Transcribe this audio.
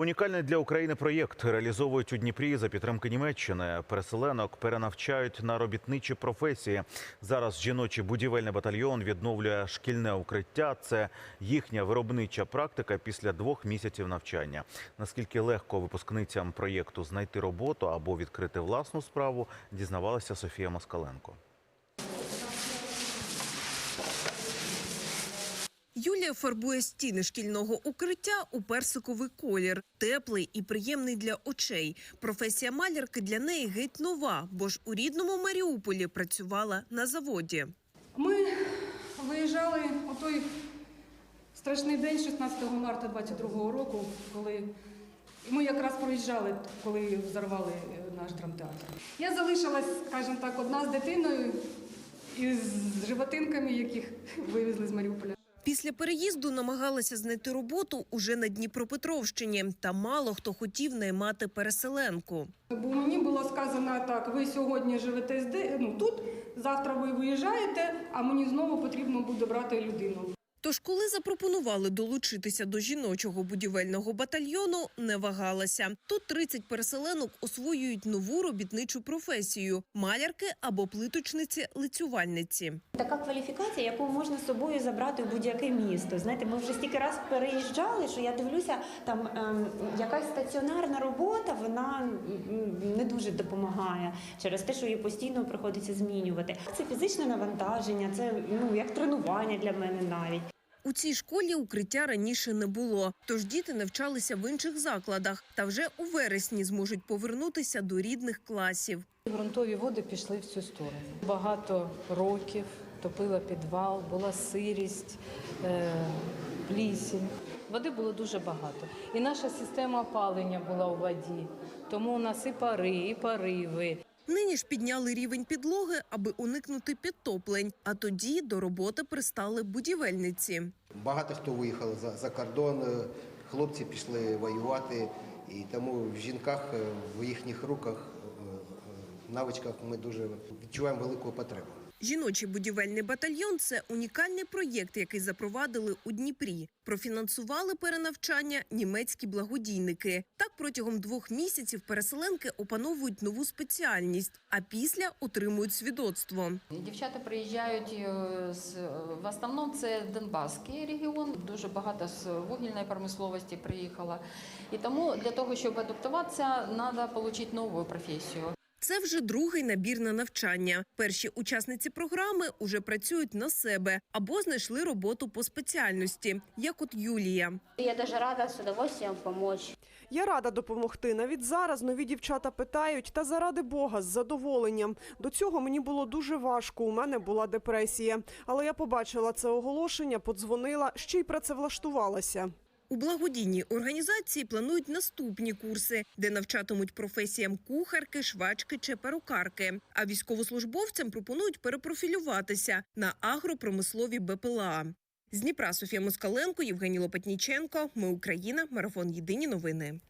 Унікальний для України проєкт реалізовують у Дніпрі за підтримки Німеччини. Переселенок перенавчають на робітничі професії. Зараз жіночий будівельний батальйон відновлює шкільне укриття. Це їхня виробнича практика після двох місяців навчання. Наскільки легко випускницям проєкту знайти роботу або відкрити власну справу, дізнавалася Софія Москаленко. Юлія фарбує стіни шкільного укриття у персиковий колір, теплий і приємний для очей. Професія малярки для неї геть нова, бо ж у рідному Маріуполі працювала на заводі. Ми виїжджали у той страшний день, 16 марта 22-го року, коли ми якраз проїжджали, коли взорвали е, наш драмтеатр. Я залишилась, скажімо так, одна з дитиною з животинками, яких вивезли з Маріуполя. Після переїзду намагалася знайти роботу уже на Дніпропетровщині, та мало хто хотів наймати переселенку. Бо мені було сказано так: ви сьогодні живете ну, тут, завтра ви виїжджаєте, а мені знову потрібно буде брати людину. Тож, коли запропонували долучитися до жіночого будівельного батальйону, не вагалася. Тут 30 переселенок освоюють нову робітничу професію малярки або плиточниці-лицювальниці. Така кваліфікація, яку можна з собою забрати в будь-яке місто. Знаєте, ми вже стільки раз переїжджали, що я дивлюся, там ем, якась стаціонарна робота, вона не дуже допомагає через те, що її постійно приходиться змінювати. Це фізичне навантаження, це ну як тренування для мене навіть. У цій школі укриття раніше не було, тож діти навчалися в інших закладах та вже у вересні зможуть повернутися до рідних класів. Грунтові води пішли в цю сторону. Багато років топила підвал, була сирість, е, плісінь. Води було дуже багато. І наша система опалення була у воді. Тому у нас і пари, і пориви. Нині ж підняли рівень підлоги, аби уникнути підтоплень. А тоді до роботи пристали будівельниці. Багато хто виїхав за, кордон, е, хлопці пішли воювати, і тому в жінках, е, в їхніх руках, е, навичках ми дуже відчуваємо велику потребу. Жіночий будівельний батальйон це унікальний проєкт, який запровадили у Дніпрі. Профінансували перенавчання німецькі благодійники. Так протягом двох місяців переселенки опановують нову спеціальність, а після отримують свідоцтво. Дівчата приїжджають е, з в основному це Донбаський регіон. Дуже багато з вугільної промисловості приїхало. І тому для того, щоб адаптуватися, треба отримати нову професію. Це вже другий набір на навчання. Перші учасниці програми уже працюють на себе або знайшли роботу по спеціальності, як от Юлія. Я даже рада с удовольствием помочь. Я рада допомогти. Навіть зараз нові дівчата питають, та заради Бога, з задоволенням. До цього мені було дуже важко. У мене була депресія. Але я побачила це оголошення, подзвонила, ще й працевлаштувалася. У благодійній організації планують наступні курси, де навчатимуть професіям кухарки, швачки чи перукарки. А військовослужбовцям пропонують перепрофілюватися на агропромислові БПЛА. З Дніпра Софія Москаленко, Євгеній Лопатніченко. Ми Україна. Марафон Єдині новини.